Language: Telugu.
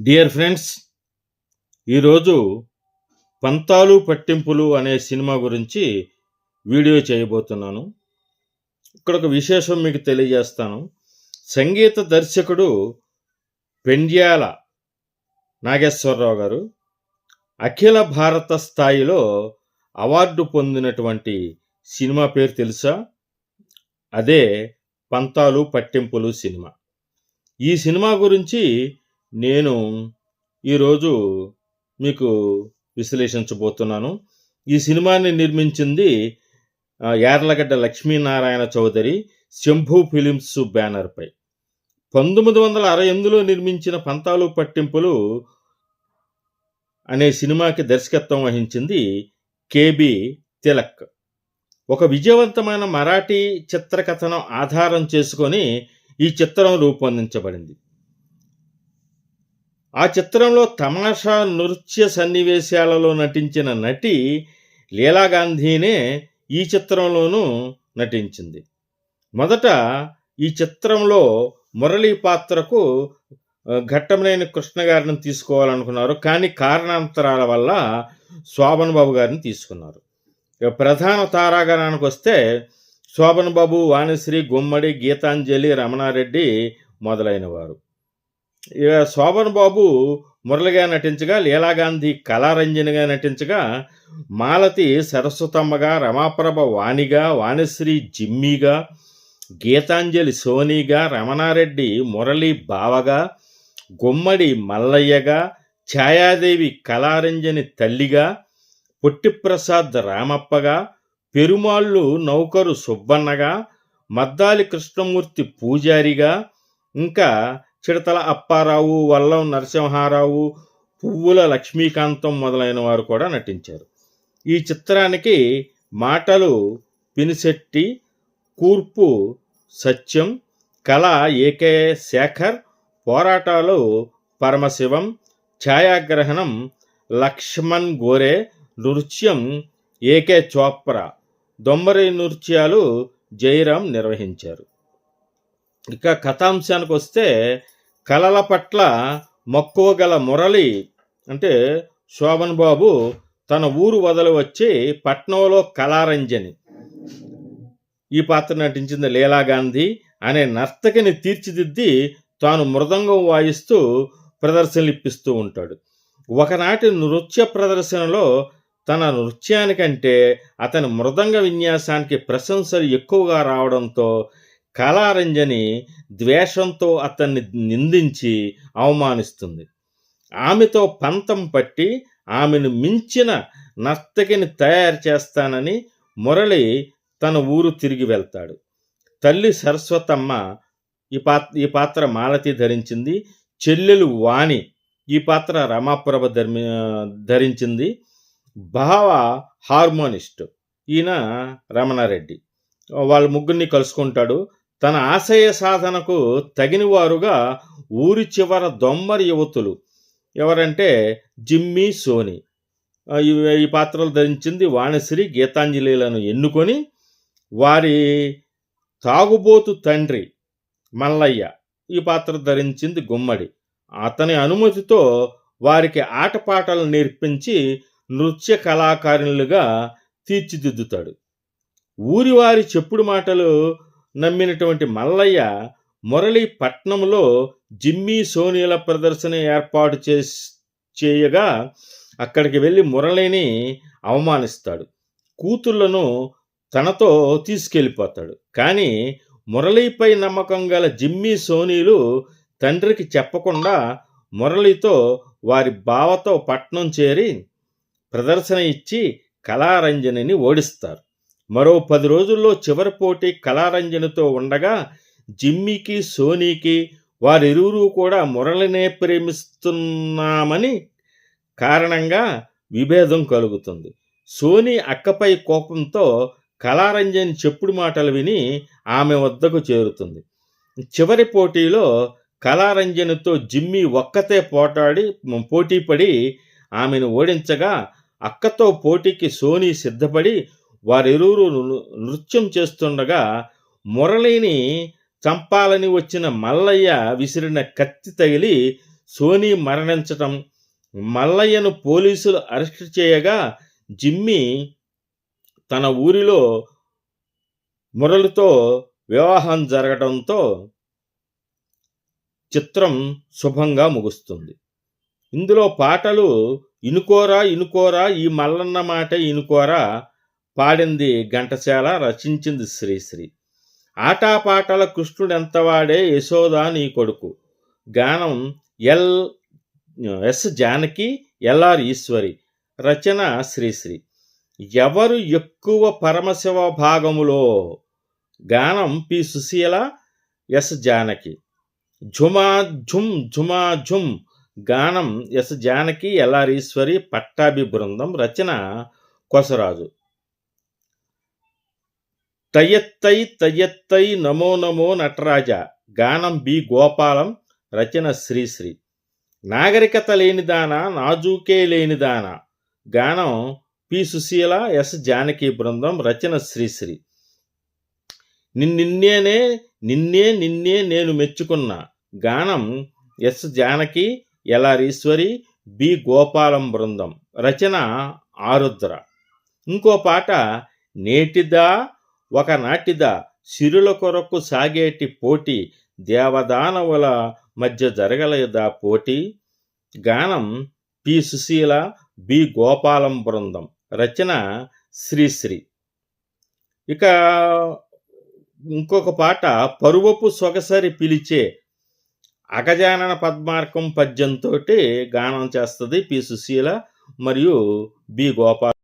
డియర్ ఫ్రెండ్స్ ఈరోజు పంతాలు పట్టింపులు అనే సినిమా గురించి వీడియో చేయబోతున్నాను. ఇక్కడ ఒక విశేషం మీకు తెలియజేస్తాను. సంగీత దర్శకుడు పెండ్యాల నాగేశ్వరరావు గారు అఖిల భారత స్థాయిలో అవార్డు పొందినటువంటి సినిమా పేరు తెలుసా? అదే పంతాలు పట్టింపులు సినిమా. ఈ సినిమా గురించి నేను ఈరోజు మీకు విశ్లేషించబోతున్నాను. ఈ సినిమాని నిర్మించింది యార్లగడ్డ లక్ష్మీనారాయణ చౌదరి శంభు ఫిలిమ్స్ బ్యానర్పై పంతొమ్మిది వందల అరవై ఎనిమిదిలో నిర్మించిన పంతాలు పట్టింపులు అనే సినిమాకి దర్శకత్వం వహించింది కేబి తిలక్. ఒక విజయవంతమైన మరాఠీ చిత్రకథను ఆధారం చేసుకొని ఈ చిత్రం రూపొందించబడింది. ఆ చిత్రంలో తమాషా నృత్య సన్నివేశాలలో నటించిన నటి లీలాగాంధీనే ఈ చిత్రంలోనూ నటించింది. మొదట ఈ చిత్రంలో మురళీ పాత్రకు ఘట్టమనేని కృష్ణ గారిని తీసుకోవాలనుకున్నారు. కానీ కారణాంతరాల వల్ల శోభన్ బాబు గారిని తీసుకున్నారు. ప్రధాన తారాగణానికి వస్తే శోభన్ బాబు వాణిశ్రీ గుమ్మడి గీతాంజలి రమణారెడ్డి మొదలైన వారు శోభన్ బాబు మురళిగా నటించగా లీలాగాంధీ కళారంజనిగా నటించగా మాలతి సరస్వతమ్మగా రమాప్రభ వాణిగా వాణిశ్రీ జిమ్మిగా గీతాంజలి సోనీగా రమణారెడ్డి మురళి బావగా గుమ్మడి మల్లయ్యగా ఛాయాదేవి కళారంజని తల్లిగా పొట్టిప్రసాద్ రామప్పగా పెరుమాళ్ళు నౌకరు సుబ్బన్నగా మద్దాలి కృష్ణమూర్తి పూజారిగా ఇంకా చిడతల అప్పారావు వల్లం నరసింహారావు పువ్వుల లక్ష్మీకాంతం మొదలైన వారు కూడా నటించారు. ఈ చిత్రానికి మాటలు పినిశెట్టి కూర్పు సత్యం కళ ఏకే శేఖర్ పోరాటాలు పరమశివం ఛాయాగ్రహణం లక్ష్మణ్ గోరే నృత్యం ఏకే చోప్రా దొమ్మరి నృత్యాలు జయరాం నిర్వహించారు. ఇక కథాంశానికి వస్తే కళల పట్ల మక్కువ గల మురళి అంటే శోభన్ బాబు తన ఊరు వదలు వచ్చి పట్నంలో కళారంజని. ఈ పాత్ర నటించింది లీలా గాంధీ అనే నర్తకిని తీర్చిదిద్ది తాను మృదంగం వాయిస్తూ ప్రదర్శనలు ఇప్పిస్తూ ఉంటాడు. ఒకనాటి నృత్య ప్రదర్శనలో తన నృత్యానికంటే అతని మృదంగ విన్యాసానికి ప్రశంసలు ఎక్కువగా రావడంతో కళారంజని ద్వేషంతో అతన్ని నిందించి అవమానిస్తుంది. ఆమెతో పంతం పట్టి ఆమెను మించిన నర్తకిని తయారు చేస్తానని మురళి తన ఊరు తిరిగి వెళ్తాడు. తల్లి సరస్వతమ్మ ఈ పాత్ర ఈ పాత్ర మాలతి ధరించింది. చెల్లెలు వాణి ఈ పాత్ర రమాప్రభ ధర్మి ధరించింది. భావ హార్మోనిస్ట్ ఈయన రమణారెడ్డి. వాళ్ళ ముగ్గురిని కలుసుకుంటాడు. తన ఆశయ సాధనకు తగినవారుగా ఊరి చివర దొమ్మరి యువతులు. ఎవరంటే జిమ్మి సోని. ఈ పాత్రలు ధరించింది వాణిశ్రీ గీతాంజలిలను ఎన్నుకొని వారి తాగుబోతు తండ్రి మల్లయ్య. ఈ పాత్ర ధరించింది గుమ్మడి. అతని అనుమతితో వారికి ఆటపాటలు నేర్పించి నృత్య కళాకారులుగా తీర్చిదిద్దుతాడు. ఊరి వారి చెప్పుడు మాటలు నమ్మినటువంటి మల్లయ్య మురళి పట్నంలో జిమ్మీ సోనీల ప్రదర్శన ఏర్పాటు చేసి చేయగా అక్కడికి వెళ్ళి మురళిని అవమానిస్తాడు. కూతుళ్ళను తనతో తీసుకెళ్ళిపోతాడు. కానీ మురళిపై నమ్మకం గల జిమ్మీ సోనీలు తండ్రికి చెప్పకుండా మురళితో వారి బావతో పట్నం చేరి ప్రదర్శన ఇచ్చి కళారంజనిని ఓడిస్తారు. మరో పది రోజుల్లో చివరి పోటీ కళారంజనితో ఉండగా జిమ్మీకి సోనీకి వారిరువురు కూడా మురళినే ప్రేమిస్తున్నామని కారణంగా విభేదం కలుగుతుంది. సోనీ అక్కపై కోపంతో కళారంజని చెప్పుడు మాటలు విని ఆమె వద్దకు చేరుతుంది. చివరి పోటీలో కళారంజనితో జిమ్మి ఒక్కతే పోటాడి పోటీపడి ఆమెను ఓడించగా అక్కతో పోటీకి సోనీ సిద్ధపడి వారిరువురు నృత్యం చేస్తుండగా మురళిని చంపాలని వచ్చిన మల్లయ్య విసిరిన కత్తి తగిలి సోనీ మరణించటం మల్లయ్యను పోలీసులు అరెస్ట్ చేయగా జిమ్మి తన ఊరిలో మురళితో వివాహం జరగడంతో చిత్రం శుభంగా ముగుస్తుంది. ఇందులో పాటలు ఇనుకోరా ఇనుకోరా ఈ మల్లన్న మాట ఇనుకోరా పాడింది ఘంటసాల రచించింది శ్రీశ్రీ. ఆటాపాటల కృష్ణుడెంతవాడే యశోదా నీ కొడుకు. గానం L S Janaki LR Eswari. రచన శ్రీశ్రీ. ఎవరు ఎక్కువ పరమశివ భాగములో? గానం పి సుశీల ఎస్ జానకి. ఝుమా ఝుమ్ ఝుమా ఝుమ్ గానం ఎస్ జానకి ఎల్ఆర్ ఈశ్వరి పట్టాభి బృందం. రచన కొసరాజు. తయ్యత్తై తయ్యత్తై నమో నమో నటరాజ. గానం బి గోపాలం రచన శ్రీశ్రీ నాగరికత లేనిదానా నాజూకే లేనిదానా గానం పి సుశీల ఎస్ జానకి బృందం రచన శ్రీశ్రీ నిన్నిన్నేనే నిన్నే నిన్నే నేను మెచ్చుకున్నా. గానం ఎస్ జానకి ఎలారీశ్వరి బి గోపాలం బృందం. రచన ఆరుద్ర. ఇంకో పాట నేటిదా ఒకనాటిద సిరుల కొరకు సాగేటి పోటీ దేవదానవుల మధ్య జరగలేదా పోటీ? గానం పి. సుశీల బి. గోపాలం బృందం. రచన శ్రీశ్రీ ఇక ఇంకొక పాట పరువపు సొగసరి పిలిచే అగజానన పద్మార్కం పద్యంతో గానం చేస్తుంది పి. సుశీల మరియు బి. గోపాల్